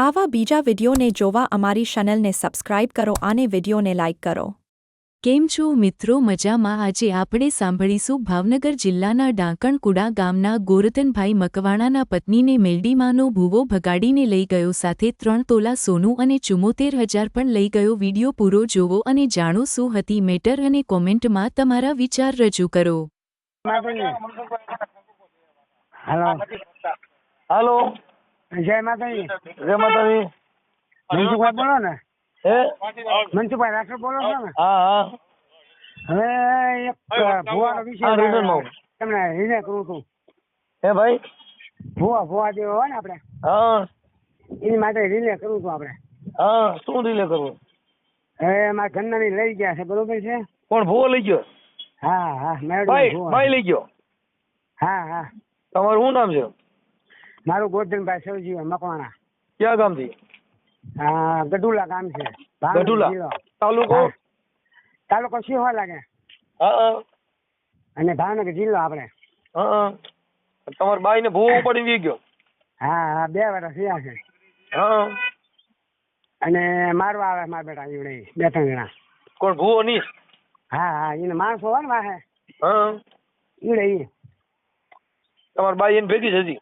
આવા બીજા વિડીયોને જોવા અમારી ચેનલને સબસ્ક્રાઇબ કરો અને વિડીયોને લાઇક કરો. કેમ છો મિત્રો? મજામાં. આજે આપણે સાંભળીશું ભાવનગર જિલ્લાના ડાંકણકુડા ગામના ગોરધનભાઈ મકવાણાના પત્નીને મેલડીમાંનો ભૂવો ભગાડીને લઈ ગયો સાથે ત્રણ તોલા સોનું અને ચુમ્મોતેર હજાર પણ લઈ ગયો. વીડિયો પૂરો જોવો અને જાણો શું હતી મેટર અને કોમેન્ટમાં તમારા વિચાર રજૂ કરો. હાલો જય માતાજી. જય માતાજી. મનસુખભાઈ બોલો ને? હે? મનસુખભાઈ રાઠોડ બોલો છો ને? હા હા. હવે એક ભુવાનો વિષય. તમને રિલે કરું છું. હે ભાઈ? ભુવા ભુવા જેવો હોય ને આપણે? હા. એની માટે રિલે કરું છું આપણે. હા શું રિલે કરવું? હવે મારા ઘરનાની લઈ ગયા છે બરોબર છે? કોણ ભૂવો લઈ ગયો? હા હા મેડમ ભાઈ ભાઈ લઈ ગયો? હા હા. તમારું શું નામ છે? મારું ગોરધનભાઈ સૌજી મકવાણા. ક્યાં ગામથી? હા ગઢુલા ગામ છે. ગઢુલા? તાલુકો. તાલુકો સિંહવા લાગે. હા અને ભાવનગર જિલ્લો આપણે. હા તમારા બાઈ ને ભૂવો પડી વી ગયો? હા હા બે વર્ષ થયા છે. હા અને મારવા આવે મારા બેટા ઈવડે બે ત્રણ જણા. કોણ ભૂવો ની હા હા એને માણસો હોય ને વાહે. હા ઈવડે ઈ. તમારા બાઈ એને ભેગી જ હજી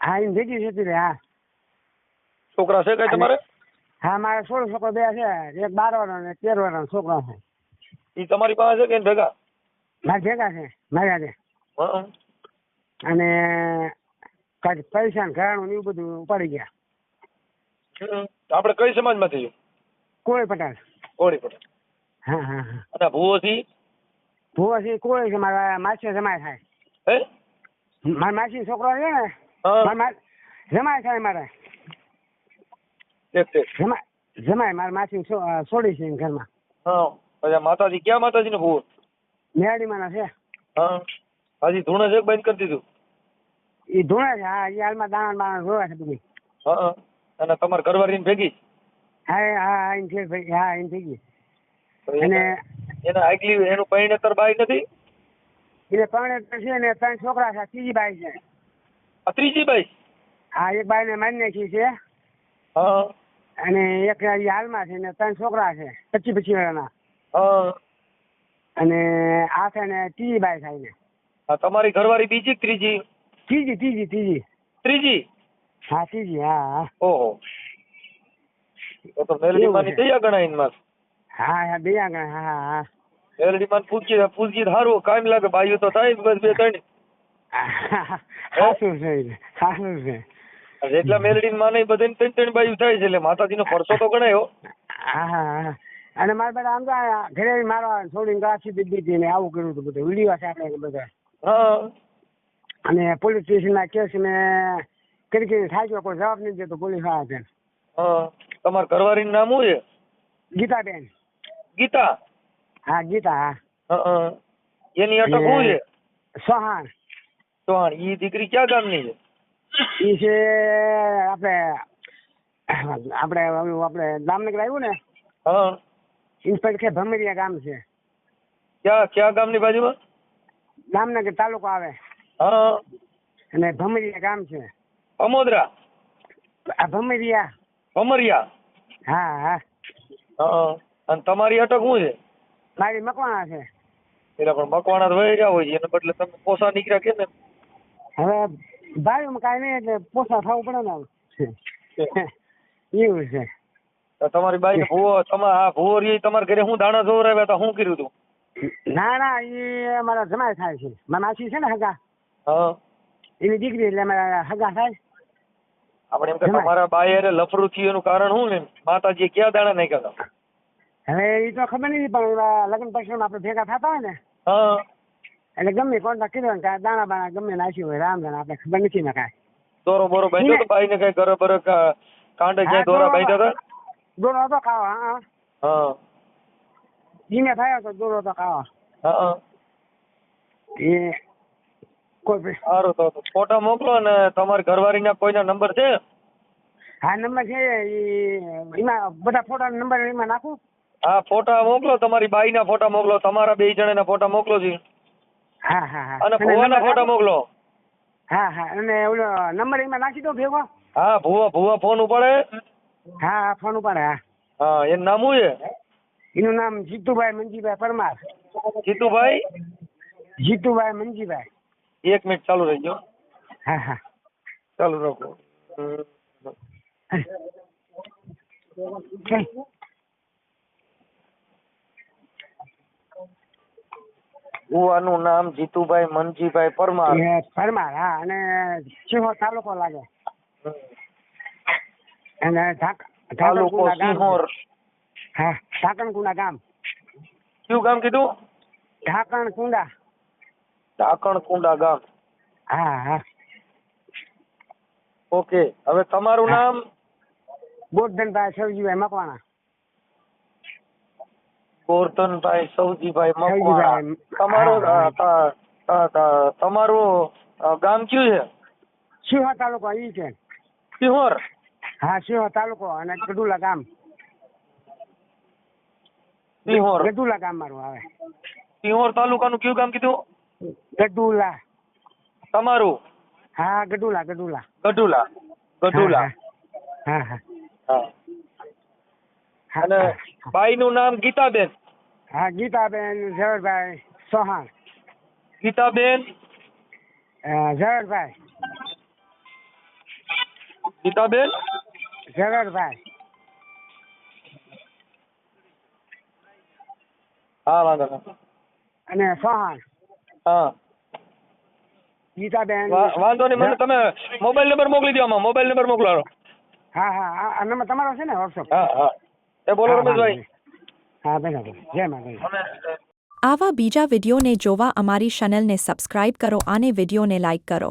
હા એમ ભેગી જતી રહે હા. છોકરા છે કઈ તમારે? હા મારે સોળ છોકરો બે છે એક બાર વર્ષ ને તેર વર્ષ છોકરો છે. એ તમારી પાસે છે કે ભેગા? મારે ભેગા છે માર્યા છે. અને કાંઈક પૈસા ને ઘરાણું એવું બધું ઉપાડી ગયા. આપણે કઈ સમાજમાંથી? કોળી કોઈ પટેલ. કોળી પટેલ. હા હા હા. અને ભૂવોથી થી કોળી છે મારા માસી જમાય થાય. હે? મારા માસી છોકરો છે ને મારા જમાય થાય મારે. જમાય જમાય મારા માસી છોડી છે ઘરમાં. હા માતાજી ક્યાં માતાજી ને ભૂવો માના છે. હા હજી ધૂણે છે બંધ કરી દીધું. એ ધૂણે છે હા એ હાલમાં દાણા દાણા જોવે છે બધી. હા અને તમારા ઘરવાળી ભેગી હા હા થઈ ભાઈ હા ગઈ તો અને એને- એને આગલી એનું પરિણેતર બાઈ નથી? એટલે પરિણેતર છે ને ત્રણ છોકરા છે ત્રીજી બાઈ છે. આ ત્રીજી બાઈ? હા એક બાઈને મારી નાખી છે. હા. અને એક હાલમાં છે ને ત્રણ છોકરા છે પચી પચી વાળાના. હા. અને આ છે ને ત્રીજી બાઈ થાય ને તમારી ઘરવાળી બીજી કે ત્રીજી? ત્રીજી ત્રીજી ત્રીજી. ત્રીજી? હા ત્રીજી હા હા. ઓહો. તો તો મેલડી માની એવું ગણાય એમાં હા હા બે ગણાય હા હા મેલડી માં પૂછીએ પૂછીએ સારું કાયમ લાગે બાઈઓ તો થાય બસ બે ત્રણ. સાસું છે સાસું છે? જેટલા મેલડી માને બધે ત્રણ ત્રણ બાજુ થાય છે એટલે માતાજીનો પરસો તો ગણાયો અને મારા બેટા આમ તો ઘરે મારવા છોડીને ગાછી દીધી હતી ને આવું કર્યું હતું બધું. વીડિયો છે આપણે બધા. અને પોલીસ સ્ટેશન ના કેસ ને કરી કરી થાક્યો કોઈ જવાબ નથી દેતો પોલીસવાળા છે હા. તમારા ઘરવાળીનું નામ શું છે? ગીતાબેન. ગીતા? હા ગીતા હા. હા એની અટક શું છે? સોહાણ. ચૌહાણ ઈ દીકરી ક્યાં ગામની છે? એ છે આપણે આપણે આપણે દામનગર આવ્યું ને હા. ઇન્સ્પેક્ટર કે ભમરિયા ગામ છે. ક્યાં ક્યાં ગામની બાજુમાં? દામનગર તાલુકો આવે. હા. અને ભમરિયા ગામ છે. અમોદરા? આ ભમરિયા. અમરિયા? હા હા. હા. અને તમારી અટક શું છે? મારી મકવાણા છે. એટલે પણ મકવાણા વહી રહ્યા હોય છે એને બદલે તમે પોસા નીકળ્યા કે ને હવે ભાઈઓમાં કાંઈ નહીં એટલે પોસા થવું પડે ને એવું છે. તો તમારી બાઈ ભૂવો તમારે હા ભૂવો રહી તમારા ઘરે હું દાણા જોવરાવ્યા તો શું કર્યું તું? ના ના એ અમારા જમાય થાય છે. મારા માસી છે ને હગા. હા. એની દીકરી એટલે અમારા હગા થાય. આપણે એમ કે. તમારા બાઈ અરે લફરું થયું એનું કારણ શું ને? માતાજી ક્યાં દાણા નાખ્યા હતા હવે એ તો ખબર નથી પણ લગ્ન પક્ષમાં આપણે ભેગા થતા હોય ને. હા. એટલે ગમે કોન્ટેક્ટ કર્યો ને કાંઈ દાણા બાણા ગમે નાખ્યું હોય રામ રામ આપણે ખબર નથી ને કાંઈ. દોરો બોરો બાંધ્યો તો ભાઈ ને કઈ ઘરે બરો કાંડે હા, દોરા દોરો તો દોરો હતો ખાવા હા હા. ધીમે થયો તો દોરો તો ખાવા. હા એ કોઈ સારું તો ફોટા મોકલો ને તમારી ઘરવાળી ના કોઈના નંબર છે? હા નંબર છે એમાં બધા ફોટા નંબર એમાં નાખું. હા ફોટા મોકલો તમારી બાઈના ફોટા મોકલો તમારા બે જણા ના ફોટા મોકલો છે. હા હા હા. અને ભુવાનો ફોટા? મોકલો. હા હા. અને ઓલો નંબર એમાં નાખી દો ભેગો. હા ભુવા ભુવા ફોન ઉપાડે. હા હા ફોન ઉપાડે હા. હા એનું નામ શું છે? એનું નામ જીતુભાઈ મંજીભાઈ પરમાર. જીતુભાઈ? જીતુભાઈ મંજીભાઈ. એક મિનિટ ચાલુ રહેજો. હા હા. ચાલુ રાખો. ચાલ. નામ જીતુભાઈ મનજીભાઈ પરમાર. એ પરમાર હા અને સિંહો તાલુકો લાગે. અને તાલુકો. સિંહોર. હા ઢાકણકુંડા ગામ. કયું ગામ કીધું? ઢાકણ કુંડા ગામ. હા હા. ઓકે હવે તમારું નામ? બોધનભાઈ સવજીભાઈ મકવાણા. ગોરધનભાઈ સૌજીભાઈ મકવાણા. તમારું તમારું ગામ કયું છે? સિંહા તાલુકો ઈ છે. સિંહોર? હા સિંહો તાલુકો અને ગડુલા ગામ. સિંહોર. ગડુલા ગામ મારું આવે. સિંહોર તાલુકાનું કયું ગામ કીધું? ગડુલા તમારું? હા ગડુલા ગડુલા ગઢુલા. ગઢુલા. હા હા. હા હા. અને બાઈનું નામ ગીતાબેન. હા ગીતાબેન ઝવેરભાઈ ચૌહાણ. ગીતાબેન? ઝવેરભાઈ. ગીતાબેન? ઝવેરભાઈ. હા વાંધો અને ચૌહાણ. હા. ગીતાબેન. વાંધો નહીં મને તમે મોબાઈલ નંબર મોકલી દો આમાં મોબાઈલ નંબર મોકલાવો. હા હા આ નંબર તમારો છે ને વોટ્સઅપ હા હા. એ બોલો રમેશભાઈ. હા બરાબર જય માતાજી. આવા બીજા વિડીયોને જોવા અમારી ચેનલને સબસ્ક્રાઇબ કરો અને વિડીયોને લાઇક કરો.